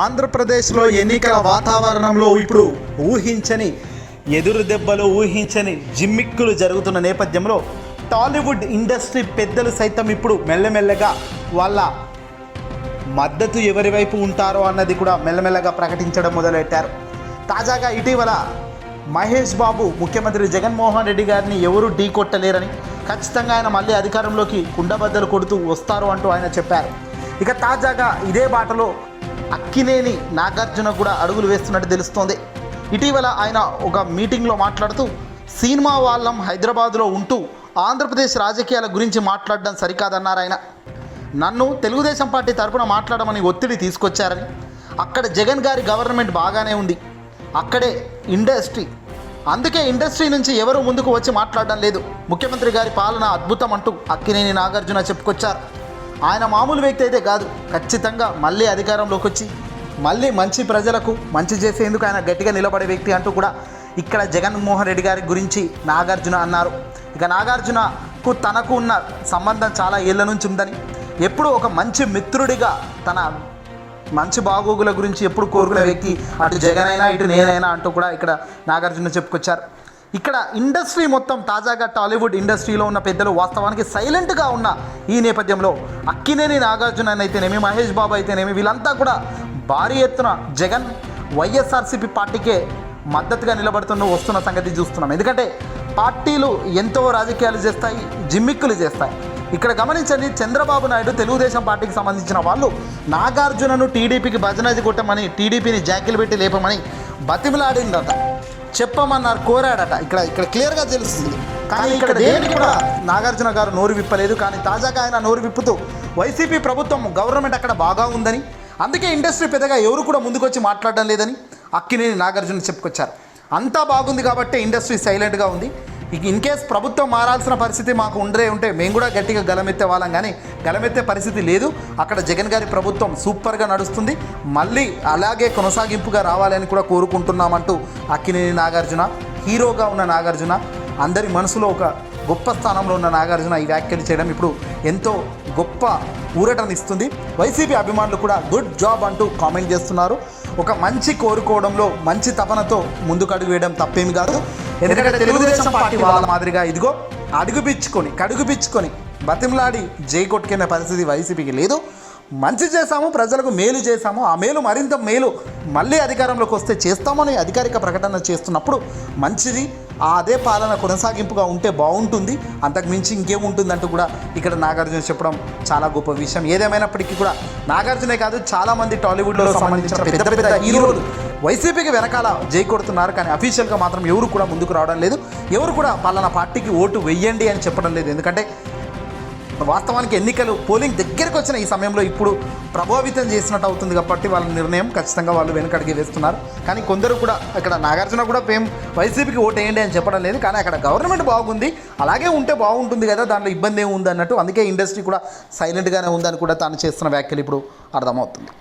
ఆంధ్రప్రదేశ్లో ఎన్నికల వాతావరణంలో ఇప్పుడు ఊహించని ఎదురు దెబ్బలు ఊహించని జిమ్మిక్కులు జరుగుతున్న నేపథ్యంలో టాలీవుడ్ ఇండస్ట్రీ పెద్దలు సైతం ఇప్పుడు మెల్లమెల్లగా వాళ్ళ మద్దతు ఎవరి వైపు ఉంటారో అన్నది కూడా మెల్లమెల్లగా ప్రకటించడం మొదలెట్టారు. తాజాగా ఇటీవల మహేష్ బాబు ముఖ్యమంత్రి జగన్మోహన్ రెడ్డి గారిని ఎవరూ ఢీ కొట్టలేరని ఖచ్చితంగా ఆయన మళ్ళీ అధికారంలోకి కుండబద్దలు కొడుతూ వస్తారు అంటూ ఆయన చెప్పారు. ఇక తాజాగా ఇదే బాటలో అక్కినేని నాగార్జున కూడా అడుగులు వేస్తున్నట్టు తెలుస్తోంది. ఇటీవల ఆయన ఒక మీటింగ్లో మాట్లాడుతూ సినిమా వాళ్ళం హైదరాబాద్లో ఉంటూ ఆంధ్రప్రదేశ్ రాజకీయాల గురించి మాట్లాడడం సరికాదన్నారు ఆయన. నన్ను తెలుగుదేశం పార్టీ తరపున మాట్లాడమని ఒత్తిడి తీసుకొచ్చారని. అక్కడ జగన్ గారి గవర్నమెంట్ బాగానే ఉంది. అక్కడే ఇండస్ట్రీ. అందుకే ఇండస్ట్రీ నుంచి ఎవరు ముందుకు వచ్చి మాట్లాడడం లేదు. ముఖ్యమంత్రి గారి పాలన అద్భుతం అంటూ అక్కినేని నాగార్జున చెప్పుకొచ్చారు. ఆయన మామూలు వ్యక్తి అయితే కాదు. ఖచ్చితంగా మళ్ళీ అధికారంలోకి వచ్చి మళ్ళీ మంచి ప్రజలకు మంచి చేసేందుకు ఆయన గట్టిగా నిలబడే వ్యక్తి అంటూ కూడా ఇక్కడ జగన్మోహన్ రెడ్డి గారి గురించి నాగార్జున అన్నారు. ఇక నాగార్జునకు తనకు ఉన్న సంబంధం చాలా ఏళ్ళ నుంచి ఉందని ఎప్పుడూ ఒక మంచి మిత్రుడిగా తన మంచి బాగోగుల గురించి ఎప్పుడు కోరుకునే వ్యక్తి అటు జగన్ అయినా ఇటు నేనైనా అంటూ కూడా ఇక్కడ నాగార్జున చెప్పుకొచ్చారు. ఇక్కడ ఇండస్ట్రీ మొత్తం తాజాగా టాలీవుడ్ ఇండస్ట్రీలో ఉన్న పెద్దలు వాస్తవానికి సైలెంట్గా ఉన్న ఈ నేపథ్యంలో అక్కినేని నాగార్జున అయితేనేమి మహేష్ బాబు అయితేనేమి వీళ్ళంతా కూడా భారీ ఎత్తున జగన్ వైఎస్ఆర్సీపీ పార్టీకే మద్దతుగా నిలబడుతున్న వస్తున్న సంగతి చూస్తున్నాం. ఎందుకంటే పార్టీలు ఎంతో రాజకీయాలు చేస్తాయి జిమ్మిక్కులు చేస్తాయి. ఇక్కడ గమనించండి చంద్రబాబు నాయుడు తెలుగుదేశం పార్టీకి సంబంధించిన వాళ్ళు నాగార్జునను టీడీపీకి భజనది కొట్టమని టీడీపీని జాకిలు పెట్టి లేపమని బతిమిలాడిందట. చెప్పమన్నారు కోరాడట. ఇక్కడ ఇక్కడ క్లియర్గా తెలుస్తుంది. కానీ ఇక్కడ దేనికి కూడా నాగార్జున గారు నోరు విప్పలేదు. కానీ తాజాగా ఆయన నోరు విప్పుతూ వైసీపీ ప్రభుత్వం గవర్నమెంట్ అక్కడ బాగా ఉందని అందుకే ఇండస్ట్రీ పెద్దగా ఎవరు కూడా ముందుకొచ్చి మాట్లాడడం లేదని అక్కినేని నాగార్జున చెప్పుకొచ్చారు. అంతా బాగుంది కాబట్టి ఇండస్ట్రీ సైలెంట్గా ఉంది. ఇన్ కేస్ ప్రభుత్వం మారాల్సిన పరిస్థితి మాకు ఉండే ఉంటే మేము కూడా గట్టిగా గలమెత్తే వాళ్ళం కానీ గలమెత్తే పరిస్థితి లేదు. అక్కడ జగన్ గారి ప్రభుత్వం సూపర్గా నడుస్తుంది. మళ్ళీ అలాగే కొనసాగింపుగా రావాలని కూడా కోరుకుంటున్నామంటూ అక్కినేని నాగార్జున హీరోగా ఉన్న నాగార్జున అందరి మనసులో ఒక గొప్ప స్థానంలో ఉన్న నాగార్జున ఈ వ్యాఖ్యలు చేయడం ఇప్పుడు ఎంతో గొప్ప ఊరటనిస్తుంది. వైసీపీ అభిమానులు కూడా గుడ్ జాబ్ అంటూ కామెంట్ చేస్తున్నారు. ఒక మంచి కోరుకోవడంలో మంచి తపనతో ముందుకు అడుగు వేయడం తప్పేమి కాదు. ఎందుకంటే తెలుగుదేశం పార్టీ వాళ్ళ మాదిరిగా ఇదిగో అడుగుపిచ్చుకొని కడుగుపిచ్చుకొని బతిమలాడి జై కొట్టుకునే పరిస్థితి వైసీపీకి లేదు. మంచి చేశాము ప్రజలకు మేలు చేశాము. ఆ మేలు మరింత మేలు మళ్ళీ అధికారంలోకి వస్తే చేస్తామని అధికారిక ప్రకటన చేస్తున్నప్పుడు మంచిది ఆ అదే పాలన కొనసాగింపుగా ఉంటే బాగుంటుంది. అంతకు మించి ఇంకేముంటుందంటూ కూడా ఇక్కడ నాగార్జున చెప్పడం చాలా గొప్ప విషయం. ఏదేమైనప్పటికీ కూడా నాగార్జునే కాదు చాలామంది టాలీవుడ్లో సంబంధించిన పెద్ద పెద్ద హీరోలు వైసీపీకి వెనకాల జై కొడుతున్నారు కానీ అఫీషియల్గా మాత్రం ఎవరు కూడా ముందుకు రావడం లేదు. ఎవరు కూడా పలానా పార్టీకి ఓటు వెయ్యండి అని చెప్పడం లేదు. ఎందుకంటే వాస్తవానికి ఎన్నికలు పోలింగ్ దగ్గరకు వచ్చిన ఈ సమయంలో ఇప్పుడు ప్రభావితం చేసినట్టు అవుతుంది కాబట్టి వాళ్ళ నిర్ణయం ఖచ్చితంగా వాళ్ళు వెనకడికి వేస్తున్నారు. కానీ కొందరు కూడా ఇక్కడ నాగార్జున కూడా పేం వైసీపీకి ఓటు వేయండి అని చెప్పడం లేదు. కానీ అక్కడ గవర్నమెంట్ బాగుంది. అలాగే ఉంటే బాగుంటుంది కదా దాంట్లో ఇబ్బంది ఏముంది అన్నట్టు. అందుకే ఇండస్ట్రీ కూడా సైలెంట్గానే ఉందని కూడా తాను చేస్తున్న వ్యాఖ్యలు ఇప్పుడు అర్థమవుతుంది.